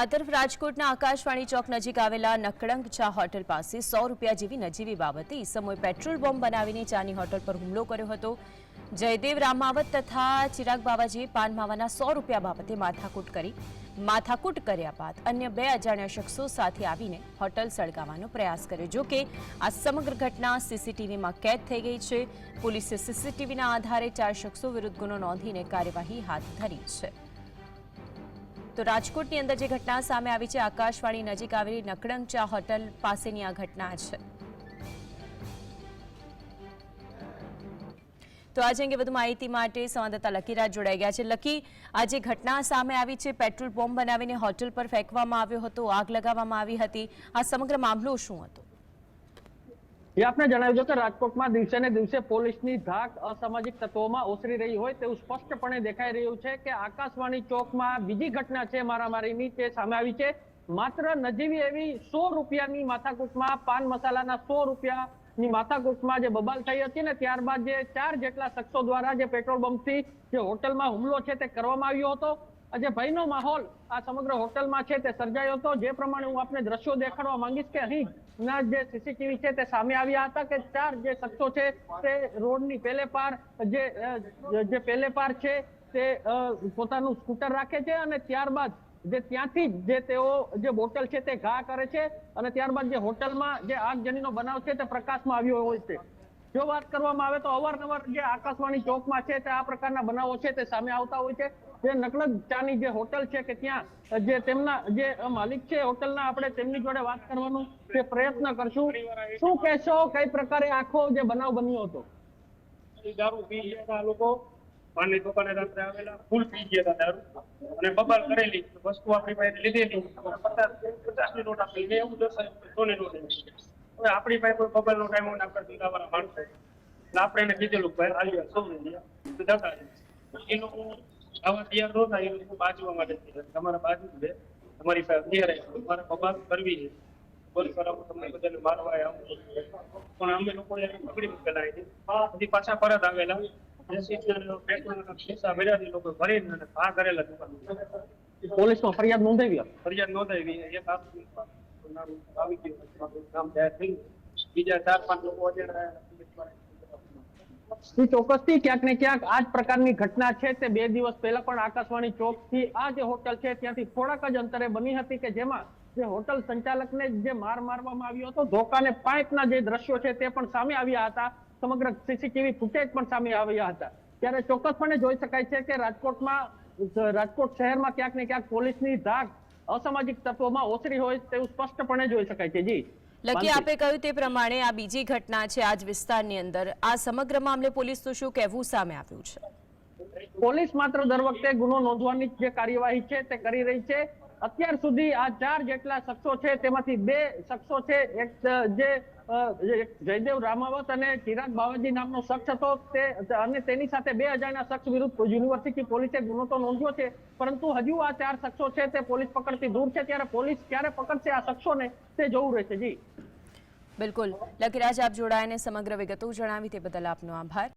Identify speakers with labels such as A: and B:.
A: આ તરફ રાજકોટના આકાશવાણી ચોક નજીક આવેલા નકળંગ ચા હોટલ પાસે સો રૂપિયા જેવી નજીવી બાબતે ઈસમોએ પેટ્રોલ બોમ્બ બનાવીને ચાની હોટલ પર હુમલો કર્યો હતો. જયદેવ રામાવત તથા ચિરાગ બાવાજીએ પાન માવાના સો રૂપિયા બાબતે માથાકૂટ કરી, માથાકૂટ કર્યા બાદ અન્ય બે અજાણ્યા શખ્સો સાથે આવીને હોટલ સળગાવવાનો પ્રયાસ કર્યો. જો કે આ સમગ્ર ઘટના સીસીટીવીમાં કેદ થઈ ગઈ છે. પોલીસે સીસીટીવીના આધારે ચાર શખ્સો વિરુદ્ધ ગુનો નોંધીને કાર્યવાહી હાથ ધરી છે. તો રાજકોટની અંદર જે ઘટના સામે આવી છે, આકાશવાણી નજીક આવેલી નકડંગ ચા હોટલ પાસેની આ ઘટના છે. તો આજે અંગે વધુ માહિતી માટે સંવાદદાતા લકીરાજ જોડાઈ ગયા છે. લકી, આ જે ઘટના સામે આવી છે, પેટ્રોલ બોમ્બ બનાવીને હોટલ પર ફેંકવામાં આવ્યો હતો, આગ લગાવવામાં આવી હતી. આ સમગ્ર મામલો શું હતો?
B: એ આપને જણાવી દો કે રાજકોટમાં દિવસે ને દિવસે પોલીસની ધાક અસામાજિક તત્વોમાં ઓસરી રહી હોય તેવું સ્પષ્ટપણે દેખાઈ રહ્યું છે કે આકાશવાણી ચોકમાં બીજી ઘટના છે મારામારીની તે સામે આવી છે. માત્ર નજીવી એવી સો રૂપિયાની માથાકૂટમાં, પાન મસાલાના સો રૂપિયાની માથાકૂટમાં જે બબાલ થઈ હતી ને ત્યારબાદ જે ચાર જેટલા શખ્સો દ્વારા જે પેટ્રોલ પંપથી જે હોટલમાં હુમલો છે તે કરવામાં આવ્યો હતો. જે ભયનો માહોલ આ સમગ્ર હોટલમાં છે, તે સર્જાયો હતો. જે પ્રમાણે હું આપને દ્રશ્યો દેખાડવા માંગીશ કે અહીં જે સીસીટીવી છે, તે સામે આવ્યા હતા કે ચાર જે શખ્સો છે, તે રોડની પેલે પાર, જે જે પેલે પાર છે, તે પોતાનું સ્કૂટર રાખે છે અને ત્યારબાદ જે ત્યાંથી જ જે તેઓ જે બોટલ છે, તે ઘા કરે છે અને ત્યારબાદ જે હોટલમાં જે આગજનીનો બનાવ છે, તે પ્રકાશમાં આવ્યો હોય છે. જો વાત કરવામાં આવે તો અવારનવાર જે આકાશવાણી ચોકમાં છે, તે આ પ્રકારના બનાવો છે, તે સામે આવતા હોય છે. જે નકલક ચાની જે હોટલ છે કે ત્યાં, જે તેમના, જે માલિક છે હોટલના આપણે તેમની જોડે વાત કરવાનો તે પ્રયત્ન કરશું. શું કહેશો? કઈ પ્રકારે આખો જે બનાવ બન્યો હતો?
C: દારૂ પી ગયા લોકો. પાનની દુકાને રાત્રે આવેલા, ફૂલ પી ગયા હતા દારૂ. અને બબાલ કરેલી, વસ્તુ આપણી પાસે લીધેલી. પચાસ પચાસની નોટ આપેલી એવું દર્શાવ્યું સો ની નોટ હવે આપણી પાસે કોઈ બબલ નો ટાઈમ હોય આપણે ધંધાવાળા માણસો આપણે એને કીધેલું ભાઈ હાલ્યો સૌ જતા એ લોકો આવા તૈયાર નહોતા એ લોકો બાજવા માટે તૈયાર. તમારા બાજુ છે તમારી પાસે તૈયાર છે. તમારે બબાલ કરવી છે. બોલ કરાવો તમને બધાને મારવા આવું પણ અમે લોકો એને પકડી મૂકેલા અહીંથી. પછી પાછા પરત આવેલા. અને પેટ્રોલના ખિસ્સા ભર્યા છે. એ લોકો ભરીને અને કરેલા
B: પોલીસમાં ફરિયાદ નોંધાવી
C: ફરિયાદ નોંધાવી એક આવી ગયું. થઈ બીજા ચાર પાંચ લોકો
B: એ ચોક્કસથી ક્યાંક ને ક્યાંક આ જ પ્રકારની ઘટના છે તે બે દિવસ પહેલા પણ આકાશવાણી ચોકથી આ જે હોટલ છે ત્યાંથી થોડાક જ અંતરે બની હતી કે જેમાં જે હોટલ સંચાલકને જે માર મારવામાં આવ્યો હતો ધોકાને પાઇપના જે દ્રશ્યો છે તે પણ સામે આવ્યા હતા, સમગ્ર સીસીટીવી ફૂટેજ પણ સામે આવ્યા હતા. ત્યારે ચોક્કસપણે જોઈ શકાય છે કે રાજકોટમાં, રાજકોટ શહેરમાં ક્યાંક ને ક્યાંક પોલીસની ધાક અસામાજિક તત્વોમાં ઓસરી હોય તેવું સ્પષ્ટપણે જોઈ શકાય છે. જી.
A: લકી આપે કહ્યું તે પ્રમાણે આ બીજી ઘટના છે આજ વિસ્તારની અંદર. આ સમગ્ર મામલે પોલીસનું શું કહેવું સામે આવ્યું છે?
B: પોલીસ માત્ર દર વખતે ગુનો નોંધવાની જે કાર્યવાહી છે તે કરી રહી છે. અત્યાર સુધી આ ચાર જેટલા શખ્સો છે, તેમાંથી બે શખ્સો છે, એક જે જયદેવ રામાવત અને ચિરાગ બાવાજી નામનો શખ્સ હતો, તે, અને તેની સાથે બે અજાણ્યા શખ્સ વિરુદ્ધ યુનિવર્સિટી પોલીસે ગુનો તો નોંધ્યો છે. પરંતુ હજુ આ ચાર શખ્સો છે, તે પોલીસ પકડથી દૂર છે. ત્યારે પોલીસ ક્યારે પકડશે આ શખ્સોને, તે જોવું રહેશે. જી.
A: બિલકુલ. લકીરાજ, આપ જોડાઈને સમગ્ર વિગતો જણાવી, તે બદલ આપનો આભાર.